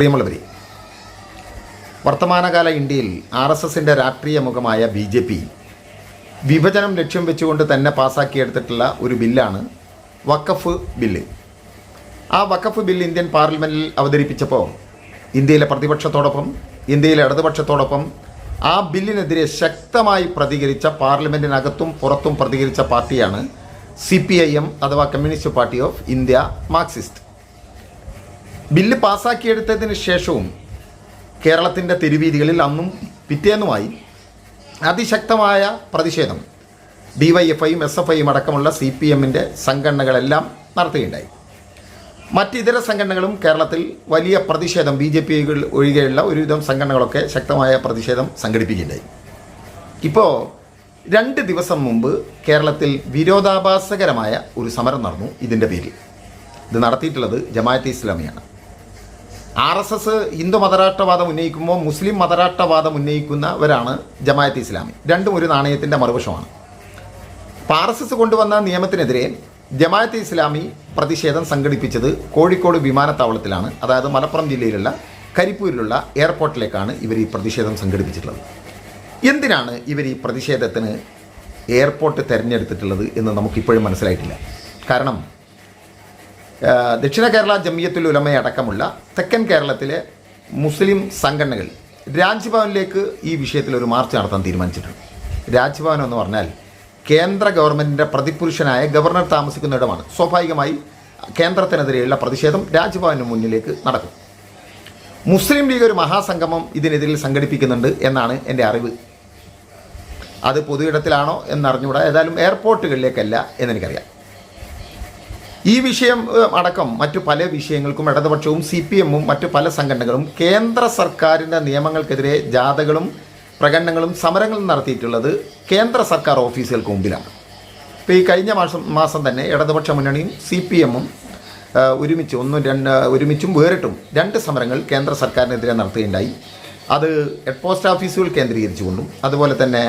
പ്രിയമുള്ളവരെ വർത്തമാനകാല ഇന്ത്യയിൽ ആർ എസ് എസിന്റെ രാഷ്ട്രീയ മുഖമായ ബി ജെ പി വിഭജനം ലക്ഷ്യം വെച്ചുകൊണ്ട് തന്നെ പാസ്സാക്കിയെടുത്തിട്ടുള്ള ഒരു ബില്ലാണ് വക്കഫ് ബില്ല്. ആ വക്കഫ് ബില്ല് ഇന്ത്യൻ പാർലമെന്റിൽ അവതരിപ്പിച്ചപ്പോൾ ഇന്ത്യയിലെ പ്രതിപക്ഷത്തോടൊപ്പം ഇന്ത്യയിലെ ഇടതുപക്ഷത്തോടൊപ്പം ആ ബില്ലിനെതിരെ ശക്തമായി പ്രതികരിച്ച പാർലമെന്റിനകത്തും പുറത്തും പ്രതികരിച്ച പാർട്ടിയാണ് സി പി ഐ എം അഥവാ communist party of India Marxist. Bill പാസ്സാക്കിയെടുത്തതിന് ശേഷവും കേരളത്തിന്റെ തെരുവീതികളിൽ അന്നും പിറ്റേന്നുമായി അതിശക്തമായ പ്രതിഷേധം. ഡി വൈ എഫ് ഐയും എസ് എഫ് ഐയും അടക്കമുള്ള സി പി എമ്മിന്റെ സംഘടനകളെല്ലാം നടത്തുകയുണ്ടായി. മറ്റിതര സംഘടനകളും കേരളത്തിൽ വലിയ പ്രതിഷേധം ബി ജെ പി ഒഴികെയുള്ള ഒരുവിധം സംഘടനകളൊക്കെ ശക്തമായ പ്രതിഷേധം സംഘടിപ്പിക്കുകയുണ്ടായി. ഇപ്പോൾ രണ്ട് ദിവസം മുമ്പ് കേരളത്തിൽ വിരോധാഭാസകരമായ ഒരു സമരം നടന്നു ഇതിന്റെ പേരിൽ. ഇത് നടത്തിയിട്ടുള്ളത് ജമാഅത്തെ ഇസ്ലാമിയാണ്. ആർ എസ് എസ് ഹിന്ദു മതരാഷ്ട്രവാദം ഉന്നയിക്കുമ്പോൾ മുസ്ലിം മതരാഷ്ട്രവാദം ഉന്നയിക്കുന്നവരാണ് ജമായത്ത് ഇസ്ലാമി. രണ്ടും ഒരു നാണയത്തിന്റെ മറുവശമാണ്. അപ്പോൾ ആർ എസ് എസ് കൊണ്ടുവന്ന നിയമത്തിനെതിരെ ജമായത്ത് ഇസ്ലാമി പ്രതിഷേധം സംഘടിപ്പിച്ചത് കോഴിക്കോട് വിമാനത്താവളത്തിലാണ്. അതായത് മലപ്പുറം ജില്ലയിലുള്ള കരിപ്പൂരിലുള്ള എയർപോർട്ടിലേക്കാണ് ഇവർ ഈ പ്രതിഷേധം സംഘടിപ്പിച്ചിട്ടുള്ളത്. എന്തിനാണ് ഇവർ ഈ പ്രതിഷേധത്തിന് എയർപോർട്ട് തിരഞ്ഞെടുത്തിട്ടുള്ളത് എന്ന് നമുക്കിപ്പോഴും മനസ്സിലായിട്ടില്ല. കാരണം ദക്ഷിണ കേരള ജമിയത്തുൽ ഉലമയടക്കമുള്ള തെക്കൻ കേരളത്തിലെ മുസ്ലിം സംഘടനകൾ രാജ്ഭവനിലേക്ക് ഈ വിഷയത്തിൽ ഒരു മാർച്ച് നടത്താൻ തീരുമാനിച്ചിട്ടുണ്ട്. രാജ്ഭവൻ എന്ന് പറഞ്ഞാൽ കേന്ദ്ര ഗവൺമെന്റിന്റെ പ്രതിപുരുഷനായ ഗവർണർ താമസിക്കുന്ന ഇടമാണ് സ്വാഭാവികമായി കേന്ദ്രത്തിനെതിരെയുള്ള പ്രതിഷേധം രാജ്ഭവന് മുന്നിലേക്ക് നടക്കും. മുസ്ലിം ലീഗ് ഒരു മഹാസംഗമം ഇതിനെതിരിൽ സംഘടിപ്പിക്കുന്നുണ്ട് എന്നാണ് എന്റെ അറിവ്. അത് പൊതു ഇടത്തിലാണോ എന്നറിഞ്ഞുകൂടാ. ഏതായാലും എയർപോർട്ടുകളിലേക്കല്ല എന്നെനിക്കറിയാം. ഈ വിഷയം അടക്കം മറ്റു പല വിഷയങ്ങൾക്കും ഇടതുപക്ഷവും സി പി എമ്മും മറ്റു പല സംഘടനകളും കേന്ദ്ര സർക്കാരിന്റെ നിയമങ്ങൾക്കെതിരെ ജാഥകളും പ്രകടനങ്ങളും സമരങ്ങളും നടത്തിയിട്ടുള്ളത് കേന്ദ്ര സർക്കാർ ഓഫീസുകൾക്ക് മുമ്പിലാണ്. ഇപ്പോൾ ഈ കഴിഞ്ഞ മാസം മാസം തന്നെ ഇടതുപക്ഷ മുന്നണിയും സി പി എമ്മും ഒരുമിച്ച് ഒന്നും രണ്ട് ഒരുമിച്ചും വേറിട്ടും രണ്ട് സമരങ്ങൾ കേന്ദ്ര സർക്കാരിനെതിരെ നടത്തുകയുണ്ടായി. അത് പോസ്റ്റ് ഓഫീസുകൾ കേന്ദ്രീകരിച്ചുകൊണ്ടും അതുപോലെ തന്നെ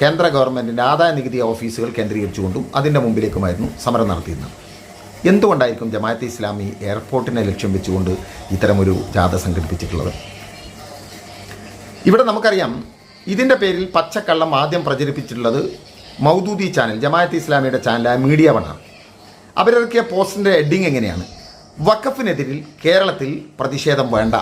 കേന്ദ്ര ഗവൺമെന്റിന്റെ ആദായ നികുതി ഓഫീസുകൾ കേന്ദ്രീകരിച്ചുകൊണ്ടും അതിന്റെ മുമ്പിലേക്കുമായിരുന്നു സമരം നടത്തിയിരുന്നത്. എന്തുകൊണ്ടായിരിക്കും ജമാഅത്തെ ഇസ്ലാമി എയർപോർട്ടിനെ ലക്ഷ്യം വെച്ചുകൊണ്ട് ഇത്തരമൊരു ജാഥ സംഘടിപ്പിച്ചിട്ടുള്ളത്? ഇവിടെ നമുക്കറിയാം ഇതിന്റെ പേരിൽ പച്ചക്കള്ളം ആദ്യം പ്രചരിപ്പിച്ചിട്ടുള്ളത് മൗദൂദി ചാനൽ ജമാഅത്ത് ഇസ്ലാമിയുടെ ചാനലായ മീഡിയ വണ്ണാണ് അവരിറക്കിയ പോസ്റ്റിന്റെ ഹെഡിങ് എങ്ങനെയാണ്? വഖഫിനെതിരിൽ കേരളത്തിൽ പ്രതിഷേധം വേണ്ട.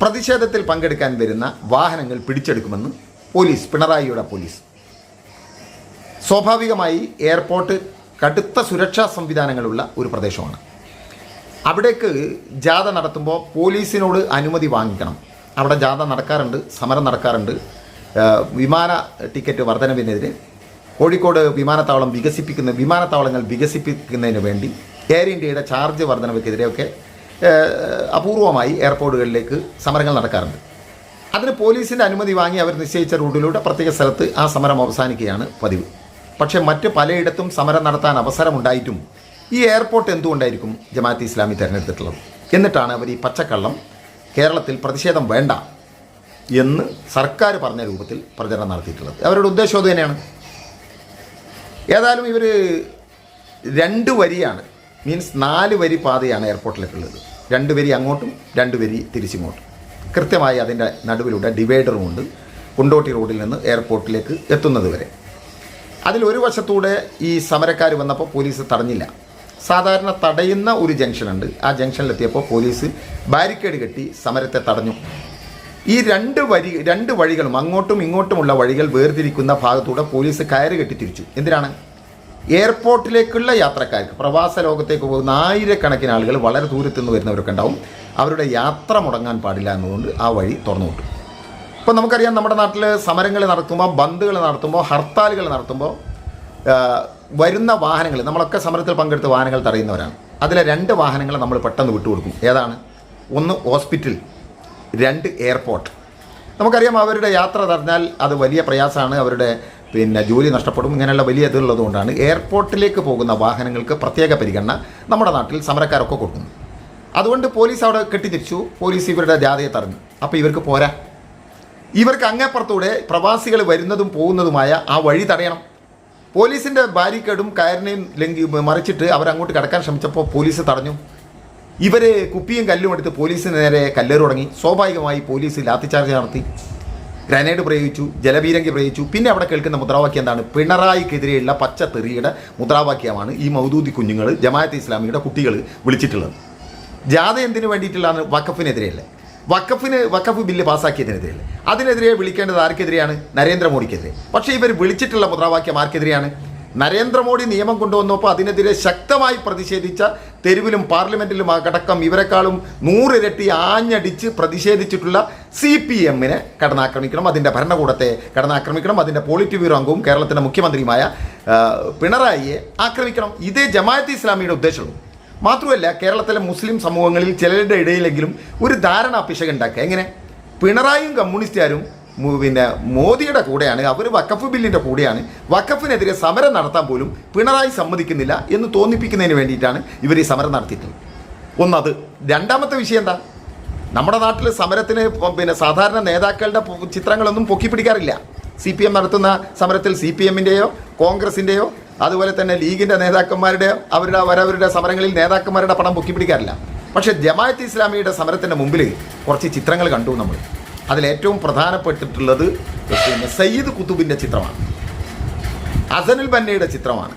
പ്രതിഷേധത്തിൽ പങ്കെടുക്കാൻ വരുന്ന വാഹനങ്ങൾ പിടിച്ചെടുക്കുമെന്ന് പോലീസ് പിണറായിയുടെ പോലീസ്. സ്വാഭാവികമായി എയർപോർട്ട് കടുത്ത സുരക്ഷാ സംവിധാനങ്ങളുള്ള ഒരു പ്രദേശമാണ്. അവിടേക്ക് ജാഥ നടത്തുമ്പോൾ പോലീസിനോട് അനുമതി വാങ്ങിക്കണം. അവിടെ ജാഥ നടക്കാറുണ്ട് സമരം നടക്കാറുണ്ട്. വിമാന ടിക്കറ്റ് വർധനവിനെതിരെ കോഴിക്കോട് വിമാനത്താവളം വികസിപ്പിക്കുന്ന വിമാനത്താവളങ്ങൾ വികസിപ്പിക്കുന്നതിന് വേണ്ടി എയർ ഇന്ത്യയുടെ ചാർജ് വർധനവയ്ക്കെതിരെയൊക്കെ അപൂർവമായി എയർപോർട്ടുകളിലേക്ക് സമരങ്ങൾ നടക്കാറുണ്ട്. അതിന് പോലീസിന്റെ അനുമതി വാങ്ങി അവർ നിശ്ചയിച്ച റൂട്ടിലൂടെ പ്രത്യേക സ്ഥലത്ത് ആ സമരം അവസാനിക്കുകയാണ് പതിവ്. പക്ഷേ മറ്റ് പലയിടത്തും സമരം നടത്താൻ അവസരമുണ്ടായിട്ടും ഈ എയർപോർട്ട് എന്തുകൊണ്ടായിരിക്കും ജമാഅത്ത് ഇസ്ലാമി തിരഞ്ഞെടുത്തിട്ടുള്ളത്? എന്നിട്ടാണ് അവർ ഈ പച്ചക്കള്ളം കേരളത്തിൽ പ്രതിഷേധം വേണ്ട എന്ന് സർക്കാർ പറഞ്ഞ രൂപത്തിൽ പ്രചരണം നടത്തിയിട്ടുള്ളത്. അവരുടെ ഉദ്ദേശം അത് തന്നെയാണ്. ഏതായാലും ഇവർ രണ്ട് വരിയാണ് മീൻസ് നാല് വരി പാതയാണ് എയർപോർട്ടിലേക്കുള്ളത് രണ്ട് വരി അങ്ങോട്ടും രണ്ട് വരി തിരിച്ചിങ്ങോട്ടും. കൃത്യമായി അതിന്റെ നടുവിലൂടെ ഡിവൈഡറും ഉണ്ട്. കുണ്ടോട്ടി റോഡിൽ നിന്ന് എയർപോർട്ടിലേക്ക് എത്തുന്നത് വരെ. അതിൽ ഒരു വശത്തൂടെ ഈ സമരക്കാർ വന്നപ്പോൾ പോലീസ് തടഞ്ഞില്ല. സാധാരണ തടയുന്ന ഒരു ജംഗ്ഷനുണ്ട് ആ ജംഗ്ഷനിലെത്തിയപ്പോൾ പോലീസ് ബാരിക്കേഡ് കെട്ടി സമരത്തെ തടഞ്ഞു. ഈ രണ്ട് വരി രണ്ട് വഴികളും അങ്ങോട്ടും ഇങ്ങോട്ടുമുള്ള വഴികൾ വേർതിരിക്കുന്ന ഭാഗത്തൂടെ പോലീസ് കയറ് കെട്ടി തിരിച്ചു. എന്തിനാണ്? എയർപോർട്ടിലേക്കുള്ള യാത്രക്കാർക്ക് പ്രവാസ ലോകത്തേക്ക് പോകുന്ന ആയിരക്കണക്കിന് ആളുകൾ വളരെ ദൂരത്തു നിന്ന് വരുന്നവരൊക്കെ ഉണ്ടാവും. അവരുടെ യാത്ര മുടങ്ങാൻ പാടില്ല എന്നതുകൊണ്ട് ആ വഴി തുറന്നു കിട്ടും ഇപ്പോൾ നമുക്കറിയാം നമ്മുടെ നാട്ടിൽ സമരങ്ങൾ നടത്തുമ്പോൾ ബന്ദുകൾ നടത്തുമ്പോൾ ഹർത്താലുകൾ നടത്തുമ്പോൾ വരുന്ന വാഹനങ്ങൾ നമ്മളൊക്കെ സമരത്തിൽ പങ്കെടുത്ത വാഹനങ്ങൾ തടയുന്നവരാണ്. അതിലെ രണ്ട് വാഹനങ്ങൾ നമ്മൾ പെട്ടെന്ന് വിട്ടുകൊടുക്കും. ഏതാണ്? ഒന്ന് ഹോസ്പിറ്റൽ രണ്ട് എയർപോർട്ട്. നമുക്കറിയാം അവരുടെ യാത്ര തടഞ്ഞാൽ അത് വലിയ പ്രയാസമാണ്. അവരുടെ പിന്നെ ജോലി നഷ്ടപ്പെടും ഇങ്ങനെയുള്ള വലിയ ഇതുള്ളത് കൊണ്ടാണ് എയർപോർട്ടിലേക്ക് പോകുന്ന വാഹനങ്ങൾക്ക് പ്രത്യേക പരിഗണന നമ്മുടെ നാട്ടിൽ സമരക്കാരൊക്കെ കൊടുക്കുന്നു. അതുകൊണ്ട് പോലീസ് അവിടെ കെട്ടിത്തിരിച്ചു. പോലീസ് ഇവരുടെ ജാഥയെ തടഞ്ഞു. അപ്പോൾ ഇവർക്ക് പോരാ. ഇവർക്ക് അങ്ങേപ്പുറത്തൂടെ പ്രവാസികൾ വരുന്നതും പോകുന്നതുമായ ആ വഴി തടയണം. പോലീസിന്റെ ബാരിക്കേഡും കയറിനെയും ലംഘി മറിച്ചിട്ട് അവരങ്ങോട്ട് കടക്കാൻ ശ്രമിച്ചപ്പോൾ പോലീസ് തടഞ്ഞു. ഇവർ കുപ്പിയും കല്ലും എടുത്ത് പോലീസിന് നേരെ കല്ലേറ് തുടങ്ങി സ്വാഭാവികമായി പോലീസ് ലാത്തിച്ചാർജ് നടത്തി. ഗ്രനേഡ് പ്രയോഗിച്ചു ജലപീരങ്കി പ്രയോഗിച്ചു പിന്നെ അവിടെ കേൾക്കുന്ന മുദ്രാവാക്യം എന്താണ്? പിണറായിക്കെതിരെയുള്ള പച്ച തെറിയുടെ മുദ്രാവാക്യമാണ് ഈ മൗദൂദി കുഞ്ഞുങ്ങൾ ജമാഅത്ത് ഇസ്ലാമിയുടെ കുട്ടികൾ വിളിച്ചിട്ടുള്ളത്. ജാഥ എന്തിനു വേണ്ടിയിട്ടുള്ളതാണ് വഖഫിനെതിരെയല്ലേ? വഖഫിന് വഖഫ് ബില്ല് പാസ്സാക്കിയതിനെതിരെയല്ലേ? അതിനെതിരെ വിളിക്കേണ്ടത് ആർക്കെതിരെയാണ്? നരേന്ദ്രമോദിക്കെതിരെ. പക്ഷേ ഇവർ വിളിച്ചിട്ടുള്ള മുദ്രാവാക്യം ആർക്കെതിരെയാണ്? നരേന്ദ്രമോദി നിയമം കൊണ്ടുവന്നപ്പോൾ അതിനെതിരെ ശക്തമായി പ്രതിഷേധിച്ച തെരുവിലും പാർലമെന്റിലും അടക്കം ഇവരെക്കാളും നൂറിരട്ടി ആഞ്ഞടിച്ച് പ്രതിഷേധിച്ചിട്ടുള്ള സി പി എമ്മിനെ കടന്നാക്രമിക്കണം അതിന്റെ ഭരണകൂടത്തെ കടന്നാക്രമിക്കണം അതിന്റെ പോളിറ്റ് ബ്യൂറോ അംഗവും കേരളത്തിന്റെ മുഖ്യമന്ത്രിയുമായ പിണറായിയെ ആക്രമിക്കണം. ഇതേ ജമാഅത്ത് ഇസ്ലാമിയുടെ ഉദ്ദേശമുള്ളൂ. മാത്രമല്ല കേരളത്തിലെ മുസ്ലിം സമൂഹങ്ങളിൽ ചിലരുടെ ഇടയിലെങ്കിലും ഒരു ധാരണ പിശകുണ്ടാക്കുക എങ്ങനെ? പിണറായിയും കമ്മ്യൂണിസ്റ്റുകാരും പിന്നെ മോദിയുടെ കൂടെയാണ് അവർ വക്കഫ് ബില്ലിന്റെ കൂടെയാണ്. വക്കഫിനെതിരെ സമരം നടത്താൻ പോലും പിണറായി സമ്മതിക്കുന്നില്ല എന്ന് തോന്നിപ്പിക്കുന്നതിന് വേണ്ടിയിട്ടാണ് ഇവർ ഈ സമരം നടത്തിയിട്ടുള്ളത്. ഒന്നത് രണ്ടാമത്തെ വിഷയം എന്താ? നമ്മുടെ നാട്ടിൽ സമരത്തിന് പിന്നെ സാധാരണ നേതാക്കളുടെ ചിത്രങ്ങളൊന്നും പൊക്കി പിടിക്കാറില്ല. സി പി എം നടത്തുന്ന സമരത്തിൽ സി പി എമ്മിന്റെയോ കോൺഗ്രസിന്റെയോ അതുപോലെ തന്നെ ലീഗിന്റെ നേതാക്കന്മാരുടെയോ അവരുടെ അവരവരുടെ സമരങ്ങളിൽ നേതാക്കന്മാരുടെ പണം പൊക്കി പിടിക്കാറില്ല. പക്ഷേ ജമാഅത്ത് ഇസ്ലാമിയുടെ സമരത്തിന്റെ മുമ്പിൽ കുറച്ച് ചിത്രങ്ങൾ കണ്ടു നമ്മൾ അതിലേറ്റവും പ്രധാനപ്പെട്ടിട്ടുള്ളത് പിന്നെ സയ്യിദ് കുത്തുബിന്റെ ചിത്രമാണ്. അസനുൽ ബന്നയുടെ ചിത്രമാണ്.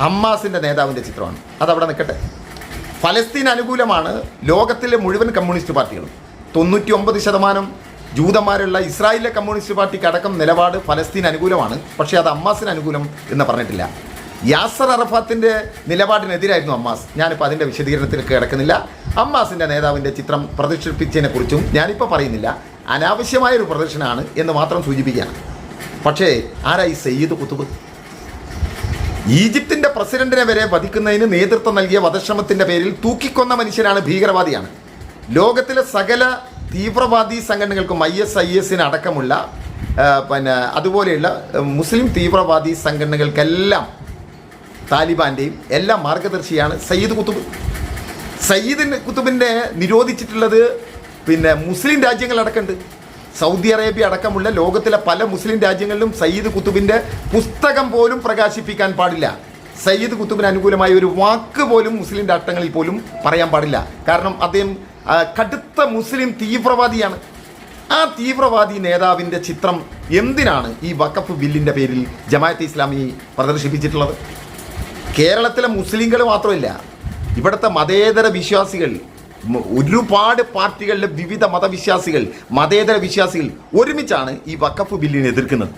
അമ്മാസിന്റെ നേതാവിന്റെ ചിത്രമാണ്. അതവിടെ നിൽക്കട്ടെ. ഫലസ്തീൻ അനുകൂലമാണ് ലോകത്തിലെ മുഴുവൻ കമ്മ്യൂണിസ്റ്റ് പാർട്ടികളും. തൊണ്ണൂറ്റി ഒമ്പത് ശതമാനം ജൂതന്മാരുള്ള ഇസ്രായേലിലെ കമ്മ്യൂണിസ്റ്റ് പാർട്ടിക്ക് അടക്കം നിലപാട് ഫലസ്തീൻ അനുകൂലമാണ്. പക്ഷേ അത് അമ്മാസിന് അനുകൂലം എന്ന് പറഞ്ഞിട്ടില്ല. യാസർ അറഫാത്തിന്റെ നിലപാടിനെതിരായിരുന്നു അമ്മാസ്. ഞാനിപ്പോൾ അതിന്റെ വിശദീകരണത്തിലേക്ക് കിടക്കുന്നില്ല. അമ്മാസിന്റെ നേതാവിന്റെ ചിത്രം പ്രദർശിപ്പിച്ചതിനെക്കുറിച്ചും ഞാനിപ്പോൾ പറയുന്നില്ല. അനാവശ്യമായൊരു പ്രദർശനമാണ് എന്ന് മാത്രം സൂചിപ്പിക്കുകയാണ്. പക്ഷേ ആരായി സയ്യിദ് കുത്തുബ് ഈജിപ്തിന്റെ പ്രസിഡന്റിനെ വരെ വധിക്കുന്നതിന് നേതൃത്വം നൽകിയ വധശ്രമത്തിന്റെ പേരിൽ തൂക്കിക്കൊന്ന മനുഷ്യനാണ് ഭീകരവാദിയാണ്. ലോകത്തിലെ സകല തീവ്രവാദി സംഘടനകൾക്കും ഐ എസ് ഐ എസിന് അടക്കമുള്ള പിന്നെ അതുപോലെയുള്ള മുസ്ലിം തീവ്രവാദി സംഘടനകൾക്കെല്ലാം താലിബാന്റെയും എല്ലാ മാർഗദർശിയാണ് സയ്യിദ് കുത്തുബ് സയ്യിദ് കുത്തുബിന്റെ നിരോധിച്ചിട്ടുള്ളത് പിന്നെ മുസ്ലിം രാജ്യങ്ങളടക്കമുണ്ട് സൗദി അറേബ്യ അടക്കമുള്ള ലോകത്തിലെ പല മുസ്ലിം രാജ്യങ്ങളിലും സയ്യിദ് കുത്തുബിന്റെ പുസ്തകം പോലും പ്രകാശിപ്പിക്കാൻ പാടില്ല. സയ്യിദ് കുത്തുബിന് അനുകൂലമായ ഒരു വാക്ക് പോലും മുസ്ലിം രാഷ്ട്രങ്ങളിൽ പോലും പറയാൻ പാടില്ല. കാരണം അദ്ദേഹം കടുത്ത മുസ്ലിം തീവ്രവാദിയാണ്. ആ തീവ്രവാദി നേതാവിന്റെ ചിത്രം എന്തിനാണ് ഈ വക്കഫ് ബില്ലിന്റെ പേരിൽ ജമാഅത്തെ ഇസ്ലാമി പ്രദർശിപ്പിച്ചിട്ടുള്ളത്? കേരളത്തിലെ മുസ്ലിങ്ങൾ മാത്രമല്ല ഇവിടുത്തെ മതേതര വിശ്വാസികൾ ഒരുപാട് പാർട്ടികളിലെ വിവിധ മതവിശ്വാസികൾ മതേതര വിശ്വാസികൾ ഒരുമിച്ചാണ് ഈ വക്കഫ് ബില്ലിനെ എതിർക്കുന്നത്.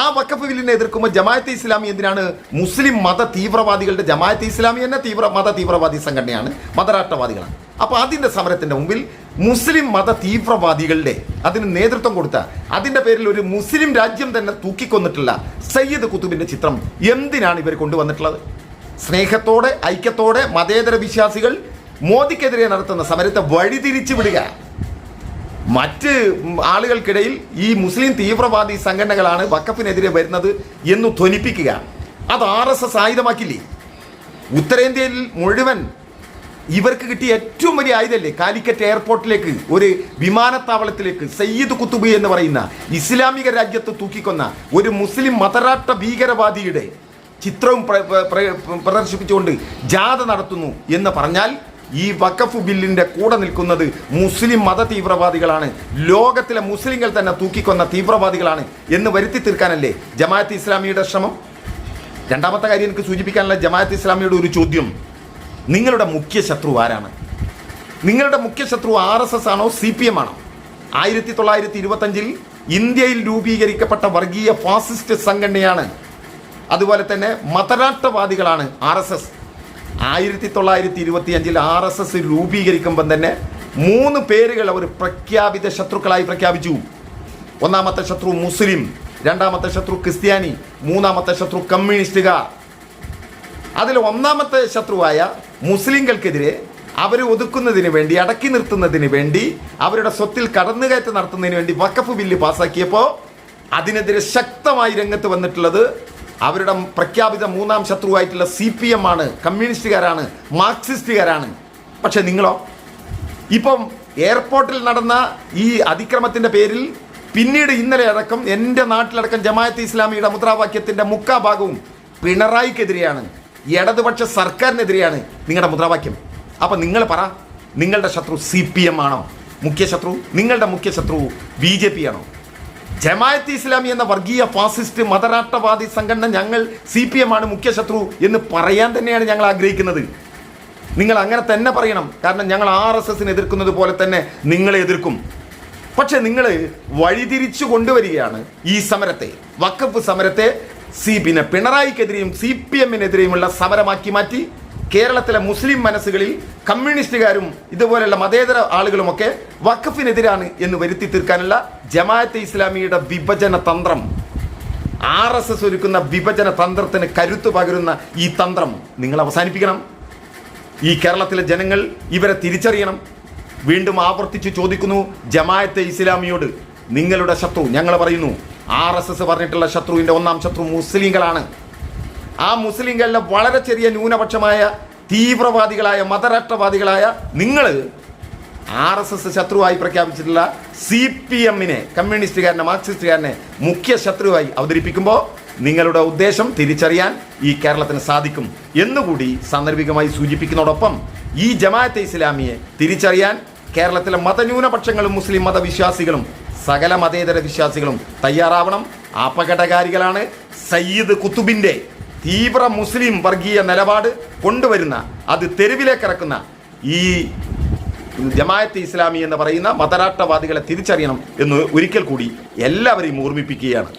ആ വക്കഫ് ബില്ലിനെ എതിർക്കുമ്പോൾ ജമാഅത്തെ ഇസ്ലാമി എന്തിനാണ്? മുസ്ലിം മത തീവ്രവാദികളുടെ ജമാഅത്തെ ഇസ്ലാമി തന്നെ തീവ്ര മത തീവ്രവാദി സംഘടനയാണ് മതരാഷ്ട്രവാദികളാണ്. അപ്പോൾ അതിന്റെ സമരത്തിന്റെ മുമ്പിൽ മുസ്ലിം മത തീവ്രവാദികളുടെ അതിന് നേതൃത്വം കൊടുത്ത അതിന്റെ പേരിൽ ഒരു മുസ്ലിം രാജ്യം തന്നെ തൂക്കിക്കൊന്നിട്ടുള്ള സയ്യിദ് കുത്തുബിന്റെ ചിത്രം എന്തിനാണ് ഇവർ കൊണ്ടുവന്നിട്ടുള്ളത്? സ്നേഹത്തോടെ ഐക്യത്തോടെ മതേതര വിശ്വാസികൾ മോദിക്കെതിരെ നടത്തുന്ന സമരത്തെ വഴിതിരിച്ചു വിടുക. മറ്റ് ആളുകൾക്കിടയിൽ ഈ മുസ്ലിം തീവ്രവാദി സംഘടനകളാണ് വക്കഫിനെതിരെ വരുന്നത് എന്ന് ധ്വനിപ്പിക്കുക. അത് ആർ എസ് എസ് ആയുധമാക്കില്ലേ? ഉത്തരേന്ത്യയിൽ മുഴുവൻ ഇവർക്ക് കിട്ടിയ ഏറ്റവും വലിയ ആയുധമല്ലേ കാലിക്കറ്റ് എയർപോർട്ടിലേക്ക് ഒരു വിമാനത്താവളത്തിലേക്ക്. സയ്യിദ് കുത്തുബി എന്ന് പറയുന്ന ഇസ്ലാമിക രാജ്യത്ത് തൂക്കിക്കൊന്ന ഒരു മുസ്ലിം മതരാട്ട ഭീകരവാദിയുടെ ചിത്രവും പ്ര- പ്ര- പ്ര- പ്രദർശിപ്പിച്ചുകൊണ്ട് ജാഥ നടത്തുന്നു എന്ന് പറഞ്ഞാൽ ഈ വഖഫ് ബില്ലിന്റെ കൂടെ നിൽക്കുന്നത് മുസ്ലിം മത തീവ്രവാദികളാണ്. ലോകത്തിലെ മുസ്ലിങ്ങൾ തന്നെ തൂക്കിക്കൊന്ന തീവ്രവാദികളാണ് എന്ന് വരുത്തി തീർക്കാനല്ലേ ജമാഅത്ത് ഇസ്ലാമിയുടെ ശ്രമം? രണ്ടാമത്തെ കാര്യം എനിക്ക് സൂചിപ്പിക്കാനുള്ള ജമാഅത്ത് ഇസ്ലാമിയുടെ ഒരു ചോദ്യം. നിങ്ങളുടെ മുഖ്യ ശത്രു ആരാണ്? നിങ്ങളുടെ മുഖ്യ ശത്രു ആർ എസ് എസ് ആണോ സി പി എം ആണോ? ആയിരത്തി തൊള്ളായിരത്തി ഇരുപത്തഞ്ചിൽ ഇന്ത്യയിൽ രൂപീകരിക്കപ്പെട്ട വർഗീയ ഫാസിസ്റ്റ് സംഘടനയാണ്. അതുപോലെ തന്നെ മതരാഷ്ട്രവാദികളാണ് ആർ എസ് എസ്. ആയിരത്തി തൊള്ളായിരത്തി ഇരുപത്തി അഞ്ചിൽ ആർ എസ് എസ് രൂപീകരിക്കുമ്പം തന്നെ മൂന്ന് പേരുകൾ അവർ പ്രഖ്യാപിത ശത്രുക്കളായി പ്രഖ്യാപിച്ചു. ഒന്നാമത്തെ ശത്രു മുസ്ലിം രണ്ടാമത്തെ ശത്രു ക്രിസ്ത്യാനി മൂന്നാമത്തെ ശത്രു കമ്മ്യൂണിസ്റ്റുകാർ. അതിൽ ഒന്നാമത്തെ ശത്രുവായ മുസ്ലിങ്ങൾക്കെതിരെ അവർ ഒതുക്കുന്നതിന് വേണ്ടി അടക്കി നിർത്തുന്നതിന് വേണ്ടി അവരുടെ സ്വത്തിൽ കടന്നുകയറ്റം നടത്തുന്നതിന് വേണ്ടി വഖഫ് ബില്ല് പാസ്സാക്കിയപ്പോൾ അതിനെതിരെ ശക്തമായി രംഗത്ത് വന്നിട്ടുള്ളത് അവരുടെ പ്രഖ്യാപിത മൂന്നാം ശത്രുവായിട്ടുള്ള സി പി എം ആണ് കമ്മ്യൂണിസ്റ്റുകാരാണ് മാർക്സിസ്റ്റുകാരാണ്. പക്ഷെ നിങ്ങളോ? ഇപ്പം എയർപോർട്ടിൽ നടന്ന ഈ അതിക്രമത്തിന്റെ പേരിൽ പിന്നീട് ഇന്നലെ അടക്കം എന്റെ നാട്ടിലടക്കം ജമാഅത്ത് ഇസ്ലാമിയുടെ മുദ്രാവാക്യത്തിന്റെ മുക്കാ ഭാഗവും പിണറായിക്കെതിരെയാണ് ഇടതുപക്ഷ സർക്കാരിനെതിരെയാണ് നിങ്ങളുടെ മുദ്രാവാക്യം. അപ്പം നിങ്ങൾ പറ നിങ്ങളുടെ ശത്രു സി പി എം ആണോ? മുഖ്യ ശത്രു നിങ്ങളുടെ മുഖ്യ ശത്രു ബി ജെ പി ആണോ? ജമായത്ത് ഇസ്ലാമി എന്ന വർഗീയ ഫാസിസ്റ്റ് മതരാഷ്ട്രവാദി സംഘടന ഞങ്ങൾ സി പി എം ആണ് മുഖ്യ ശത്രു എന്ന് പറയാൻ തന്നെയാണ് ഞങ്ങൾ ആഗ്രഹിക്കുന്നത്. നിങ്ങൾ അങ്ങനെ തന്നെ പറയണം. കാരണം ഞങ്ങൾ ആർ എസ് എസിനെ എതിർക്കുന്നത് പോലെ തന്നെ നിങ്ങളെ എതിർക്കും. പക്ഷെ നിങ്ങൾ വഴിതിരിച്ചു കൊണ്ടുവരികയാണ് ഈ സമരത്തെ വക്കഫ് സമരത്തെ സി പിന്നെ പിണറായിക്കെതിരെയും സി പി എമ്മിനെതിരെയുമുള്ള സമരമാക്കി മാറ്റി. കേരളത്തിലെ മുസ്ലിം മനസ്സുകളിൽ കമ്മ്യൂണിസ്റ്റുകാരും ഇതുപോലെയുള്ള മതേതര ആളുകളുമൊക്കെ വഖഫിനെതിരാണ് എന്ന് വരുത്തി തീർക്കാനുള്ള ജമാഅത്തെ ഇസ്ലാമിയുടെ വിഭജന തന്ത്രം. ആർ എസ് എസ് ഒരുക്കുന്ന വിഭജന തന്ത്രത്തിന് കരുത്തു പകരുന്ന ഈ തന്ത്രം നിങ്ങൾ അവസാനിപ്പിക്കണം. ഈ കേരളത്തിലെ ജനങ്ങൾ ഇവരെ തിരിച്ചറിയണം. വീണ്ടും ആവർത്തിച്ച് ചോദിക്കുന്നു ജമാഅത്തെ ഇസ്ലാമിയോട് നിങ്ങളുടെ ശത്രു. ഞങ്ങൾ പറയുന്നു ആർ എസ് എസ് പറഞ്ഞിട്ടുള്ള ശത്രുവിന്റെ ഒന്നാം ശത്രു മുസ്ലിങ്ങളാണ്. ആ മുസ്ലിങ്ങളിലെ വളരെ ചെറിയ ന്യൂനപക്ഷമായ തീവ്രവാദികളായ മതരാഷ്ട്രവാദികളായ നിങ്ങൾ ആർ എസ് എസ് ശത്രുവായി പ്രഖ്യാപിച്ചിട്ടുള്ള സി പി എമ്മിനെ കമ്മ്യൂണിസ്റ്റുകാരനെ മാർക്സിസ്റ്റുകാരനെ മുഖ്യ ശത്രുവായി അവതരിപ്പിക്കുമ്പോൾ നിങ്ങളുടെ ഉദ്ദേശം തിരിച്ചറിയാൻ ഈ കേരളത്തിന് സാധിക്കും എന്നുകൂടി സാന്ദർഭികമായി സൂചിപ്പിക്കുന്നതോടൊപ്പം ഈ ജമാഅത്തെ ഇസ്ലാമിയെ തിരിച്ചറിയാൻ കേരളത്തിലെ മതന്യൂനപക്ഷങ്ങളും മുസ്ലിം മതവിശ്വാസികളും സകല മതേതര വിശ്വാസികളും തയ്യാറാവണം. അപകടകാരികളാണ് സയ്യിദ് കുത്തുബിന്റെ തീവ്ര മുസ്ലിം വർഗീയ നിലപാട് കൊണ്ടുവരുന്ന അത് തെരുവിലേക്ക് ഇറക്കുന്ന ഈ ജമായത്ത് ഇസ്ലാമി എന്ന് പറയുന്ന മതരാഷ്ട്രവാദികളെ തിരിച്ചറിയണം എന്ന് ഒരിക്കൽ കൂടി എല്ലാവരെയും ഓർമ്മിപ്പിക്കുകയാണ്.